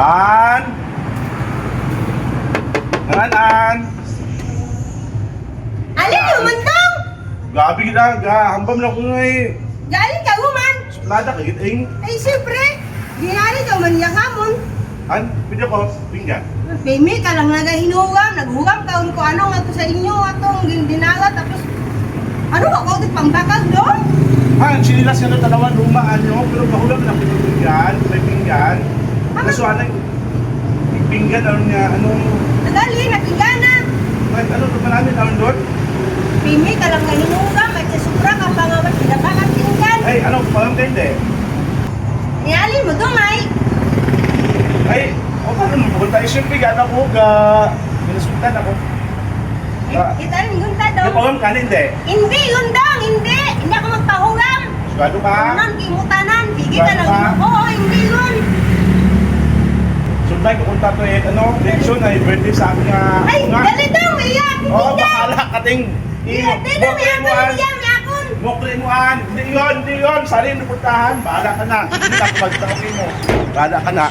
An! An, an! Alin yung mandang? Gabi na, gahambam na ko nga eh. Galing ka man. Suplada ka giting. Ay, siyempre. Ginari ka man yung hamon. An, pwede ko, pinggan. Pimi ka lang nagahinugam. Naghugam ka ko ano nga to sa inyo. Atong dinaga tapos ano ba ko pambakag doon? Han, sinilas nga na talawan lumaan nyo, pero kahulam na ko pinggan, may pinggan. Kaso ano, pinggan, ano niya, anong, Nagali, nakigana. ay, ano naman namin, ano doon? Pimi ka lang nahinugam. At sa sobra ka pa nga ba pinabakag tinggan. Ay, ano, palang hindi. Nialin mo doon ay. Ay, o paano mo pupunta? Eh, siyempre, gana ko, ga, minusultan ako. Kita rin yung Hindi, daw. pawam ka, hindi. Hindi, yun daw, hindi. Hindi ako magpahugam. Sigado ka? Unan, kimutanan. Bigay ka lang. Oo, hindi Sunday, kukunta to eh, ano, election ay birthday sa akin nga. Ay, nga. dali daw, iyak. Oo, Hindi daw. bakala kating. Iya, di daw, iyak mo ko an. niya, iyakon. Mokre mo an. Hindi yun, hindi yun. Sali na puntahan. Bahala ka na. Hindi na ako magtaongin mo. Bahala ka na.